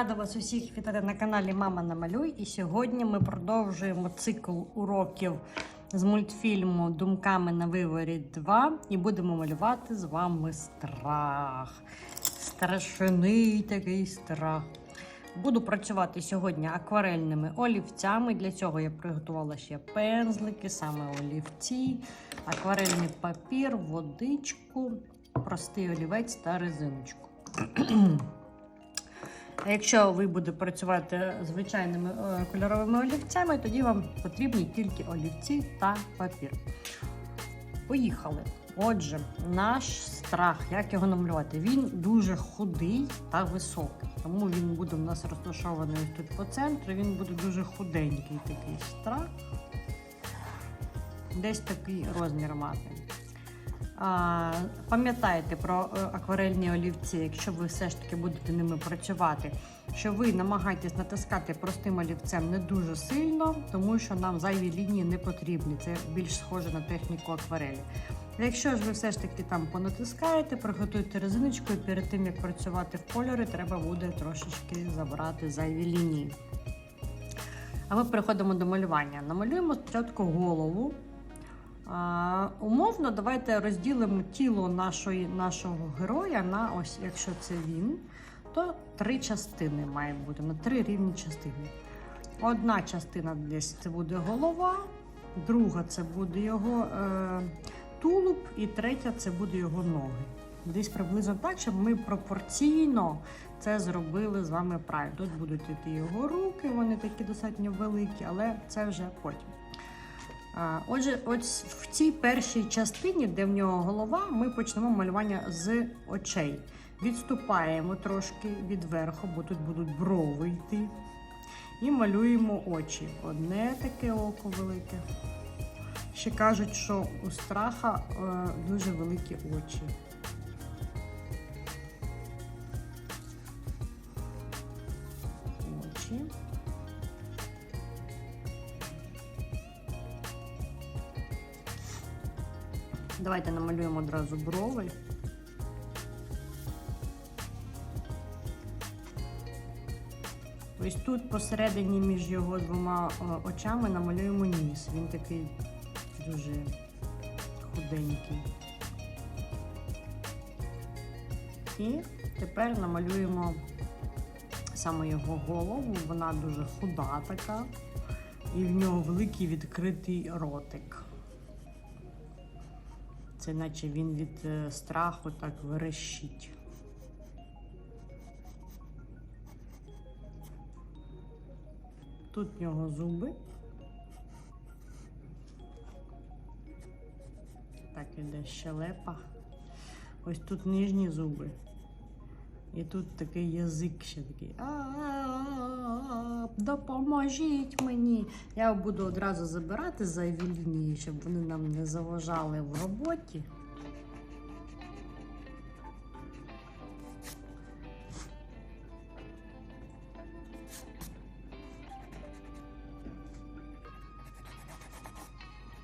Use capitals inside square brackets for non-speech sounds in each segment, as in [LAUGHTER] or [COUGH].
Рада вас усіх вітати на каналі Мама Намалюй. І сьогодні ми продовжуємо цикл уроків з мультфільму Думками на виворі 2 і будемо малювати з вами страх. Страшний такий страх. Буду працювати сьогодні акварельними олівцями. Для цього я приготувала ще пензлики, саме олівці, акварельний папір, водичку, простий олівець та резиночку. [CLEARS THROAT] А якщо ви будете працювати звичайними е, кольоровими олівцями, тоді вам потрібні тільки олівці та папір. Поїхали. Отже, наш страх, як його намалювати? Він дуже худий та високий. Тому він буде у нас розташований тут по центру. Він буде дуже худенький такий страх. Десь такий розмір мати. Пам'ятайте про е, акварельні олівці, якщо ви все ж таки будете ними працювати, що ви намагаєтесь натискати простим олівцем не дуже сильно, тому що нам зайві лінії не потрібні. Це більш схоже на техніку акварелі. Якщо ж ви все ж таки там понатискаєте, приготуйте резиночку і перед тим як працювати в кольори, треба буде трошечки забрати зайві лінії. А ми переходимо до малювання. Намалюємо спочатку голову. Умовно, давайте розділимо тіло нашої, нашого героя на ось, якщо це він, то три частини має бути на три рівні частини. Одна частина десь це буде голова, друга це буде його е, тулуб, і третя це буде його ноги. Десь приблизно так, щоб ми пропорційно це зробили з вами правильно. Тут будуть іти його руки, вони такі достатньо великі, але це вже потім. Отже, ось в цій першій частині, де в нього голова, ми почнемо малювання з очей. Відступаємо трошки від верху, бо тут будуть брови йти. І малюємо очі. Одне таке око велике. Ще кажуть, що у страха е, дуже великі. Очі. Давайте намалюємо одразу брови. Ось тут посередині між його двома очами намалюємо ніс. Він такий дуже худенький. І тепер намалюємо саме його голову. Вона дуже худа така, і в нього великий відкритий ротик. Це наче він від е, страху так верещить. Тут в нього зуби. Так іде щелепа. Ось тут нижні зуби. І тут такий язик ще такий. «А-а-а, Допоможіть мені. Я буду одразу забирати зайві лінії, щоб вони нам не заважали в роботі.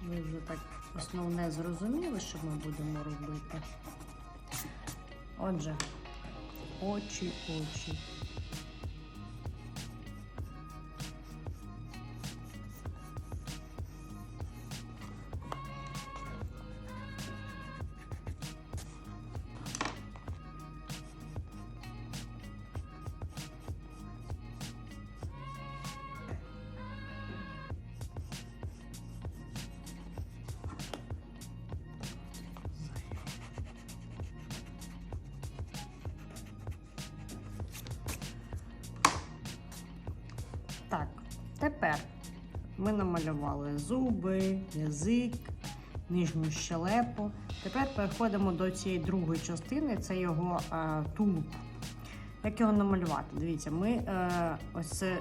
Ви вже так основне зрозуміли, що ми будемо робити. Отже, очі, очі. Тепер ми намалювали зуби, язик, нижню щелепу. Тепер переходимо до цієї другої частини, це його е, тулуб. Як його намалювати? Дивіться, ми е, ось це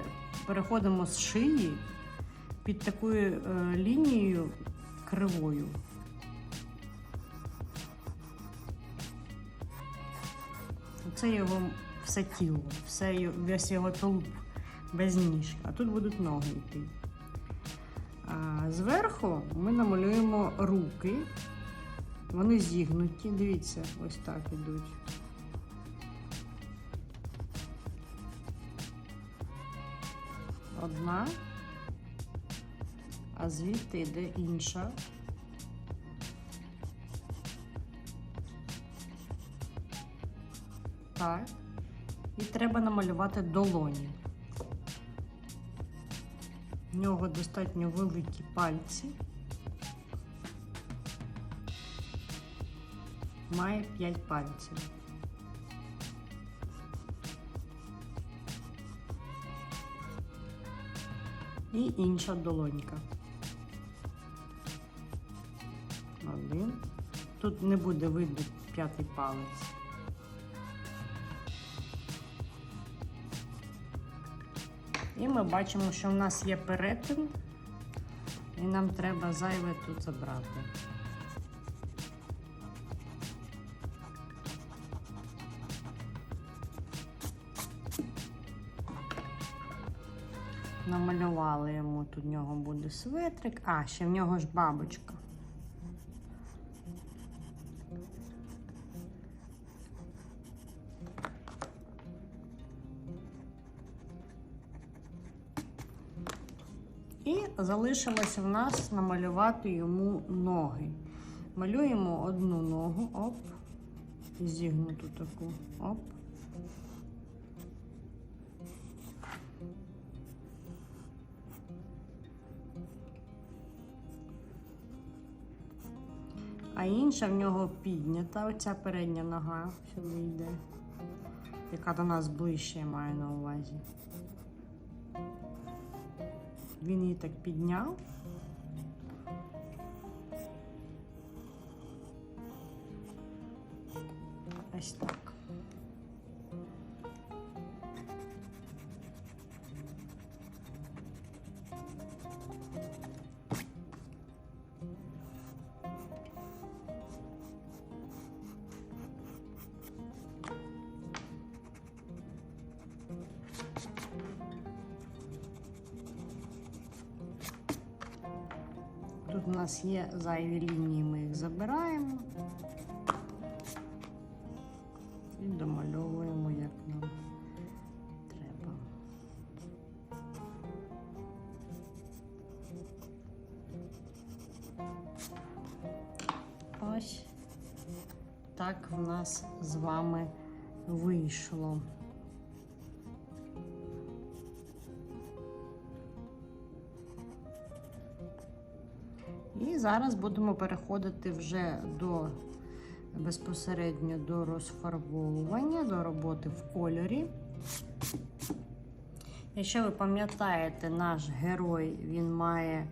переходимо з шиї під такою е, лінією кривою. Це його все тіло, все, весь його тулуб без ніжки. А тут будуть ноги йти. А зверху ми намалюємо руки. Вони зігнуті. Дивіться, ось так ідуть. одна, а звідти йде інша. Так. І треба намалювати долоні. В нього достатньо великі пальці. Має 5 пальців. І інша долонька. Один. Тут не буде видно п'ятий палець. І ми бачимо, що в нас є перетин, і нам треба зайве тут забрати. Намалювали йому, тут в нього буде светрик. А, ще в нього ж бабочка. І залишилось в нас намалювати йому ноги. Малюємо одну ногу, оп, зігнуту таку, оп. А інша в нього піднята, оця передня нога сюди йде, яка до нас ближче я маю на увазі. Він її так підняв. Ось так. У нас є зайві лінії, ми їх забираємо і домальовуємо, як нам треба. Ось так в нас з вами вийшло. Зараз будемо переходити вже до безпосередньо до розфарбовування, до роботи в кольорі. Якщо ви пам'ятаєте, наш герой він має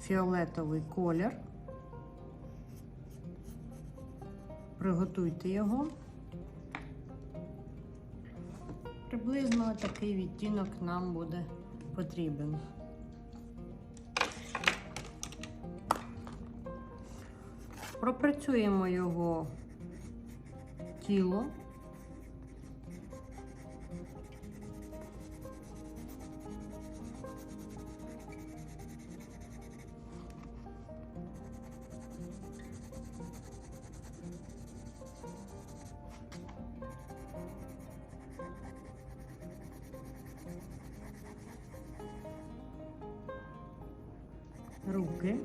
фіолетовий колір. Приготуйте його. Приблизно такий відтінок нам буде потрібен. Пропрацюємо його тіло. Руки.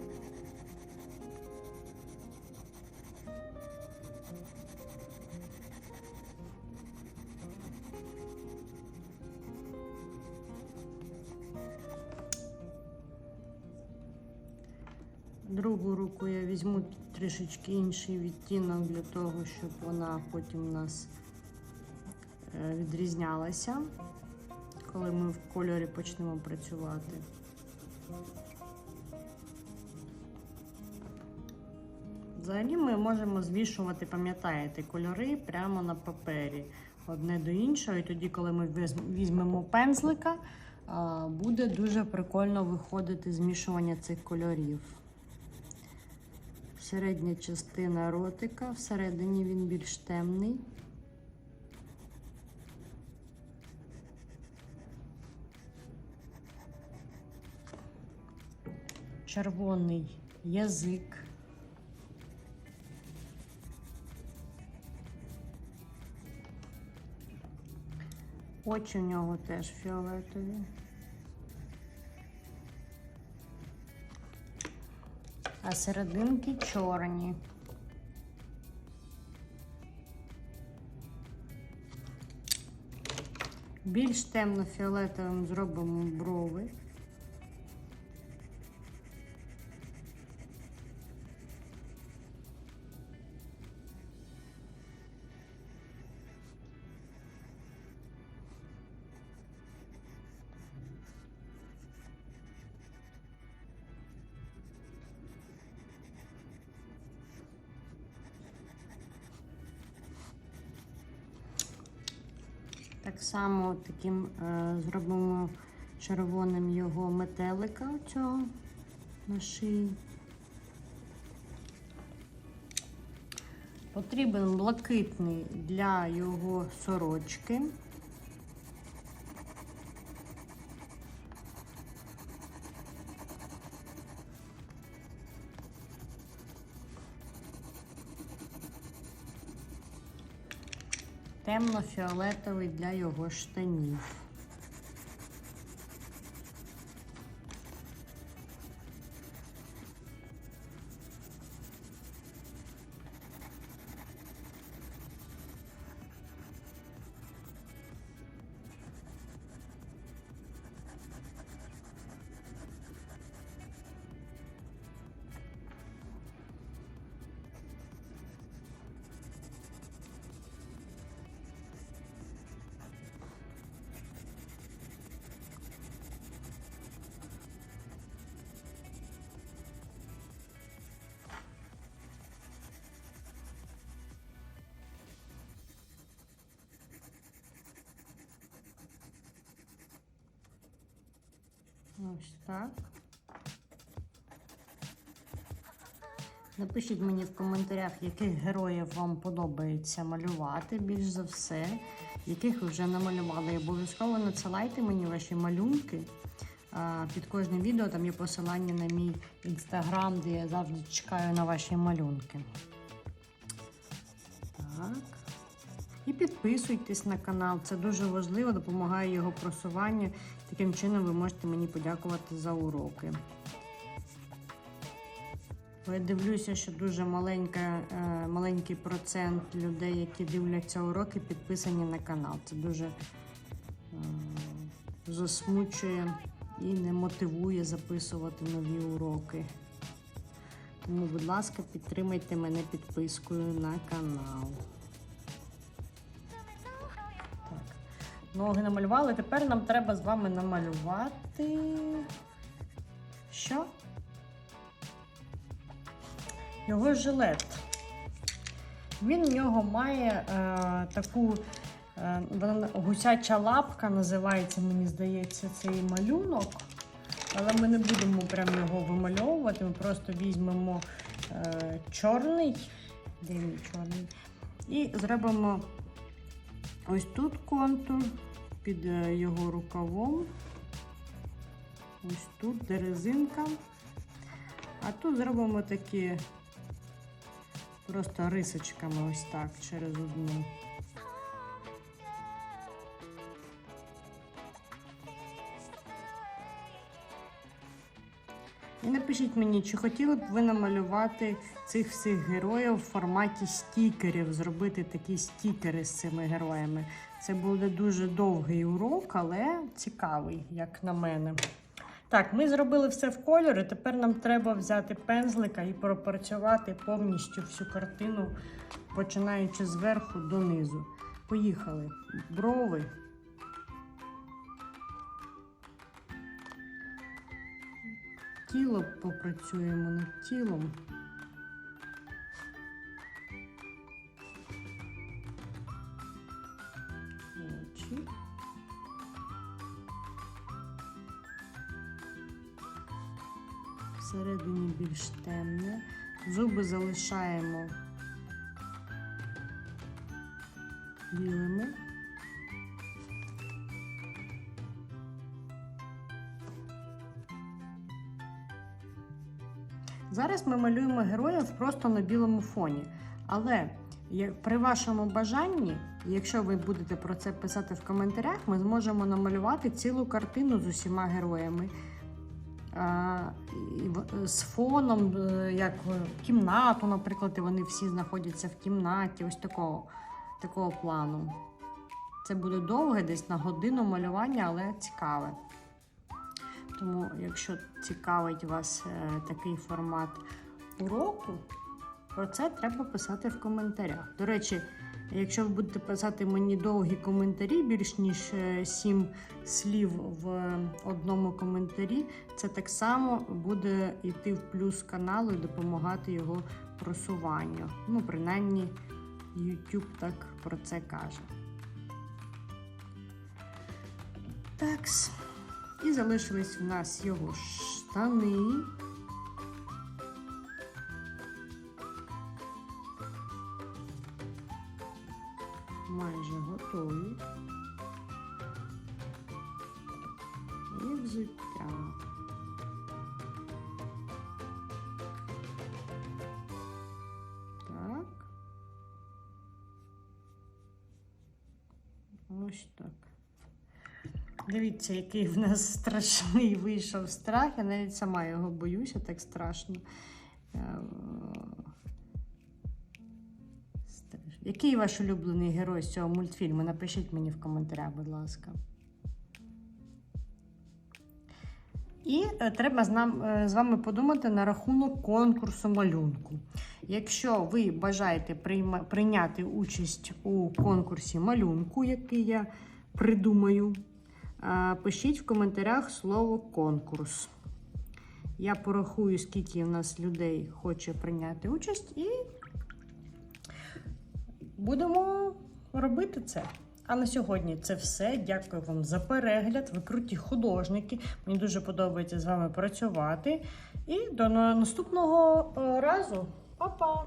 Другу руку я візьму трішечки інший відтінок для того, щоб вона потім у нас е, відрізнялася, коли ми в кольорі почнемо працювати. Взагалі ми можемо звішувати, пам'ятаєте, кольори прямо на папері одне до іншого. І тоді, коли ми візьмемо пензлика, буде дуже прикольно виходити змішування цих кольорів. Середня частина ротика, всередині він більш темний. Червоний язик. очі в нього теж фіолетові. А серединки чорні. Більш темно-фіолетовим зробимо брови. Само таким е, зробимо червоним його метелика цього на шиї. Потрібен блакитний для його сорочки. Темно-фіолетовий для його штанів. Ось так. Напишіть мені в коментарях, яких героїв вам подобається малювати більш за все, яких ви вже намалювали. І обов'язково надсилайте мені ваші малюнки. Під кожним відео там є посилання на мій інстаграм, де я завжди чекаю на ваші малюнки. Так. І підписуйтесь на канал, це дуже важливо, допомагає його просуванню. Таким чином ви можете мені подякувати за уроки. Я дивлюся, що дуже маленька, е, маленький процент людей, які дивляться уроки, підписані на канал. Це дуже е, засмучує і не мотивує записувати нові уроки. Тому, будь ласка, підтримайте мене підпискою на канал. Ноги намалювали. Тепер нам треба з вами намалювати. Що? Його жилет. Він в нього має е, таку е, гусяча лапка, називається, мені здається, цей малюнок. Але ми не будемо прям його вимальовувати, ми просто візьмемо е, чорний, де мій чорний, і зробимо ось тут контур під е, його рукавом. Ось тут де резинка. А тут зробимо такі просто рисочками ось так через одну. І напишіть мені, чи хотіли б ви намалювати цих всіх героїв в форматі стікерів, зробити такі стікери з цими героями. Це буде дуже довгий урок, але цікавий, як на мене. Так, ми зробили все в кольори. Тепер нам треба взяти пензлика і пропрацювати повністю всю картину, починаючи зверху донизу. Поїхали. Брови. Тіло попрацюємо над тілом. Очі. Всередині більш темне. Зуби залишаємо білими. Зараз ми малюємо героїв просто на білому фоні. Але При вашому бажанні, якщо ви будете про це писати в коментарях, ми зможемо намалювати цілу картину з усіма героями. З фоном, е, як кімнату, наприклад, і вони всі знаходяться в кімнаті, ось такого, такого плану. Це буде довге, десь на годину малювання, але цікаве. Тому, якщо цікавить вас е, такий формат уроку, про це треба писати в коментарях. До речі, якщо ви будете писати мені довгі коментарі, більш ніж 7 слів в одному коментарі, це так само буде йти в плюс каналу і допомагати його просуванню. Ну, принаймні, YouTube так про це каже. Такс. І залишились у нас його штани. Майже готові. І. Дивіться, який в нас [LAUGHS] страшний вийшов страх. Я навіть сама його боюся, так страшно. Е. Який ваш улюблений герой з цього мультфільму? Напишіть мені в коментарях, будь ласка. І е, треба з, нам, е, з вами подумати на рахунок конкурсу малюнку. Якщо ви бажаєте прийма- прийняти участь у конкурсі малюнку, який я придумаю, пишіть в коментарях слово конкурс. Я порахую, скільки в нас людей хоче прийняти участь, і будемо робити це. А на сьогодні це все. Дякую вам за перегляд. Ви круті художники. Мені дуже подобається з вами працювати. І до наступного разу. Па-па!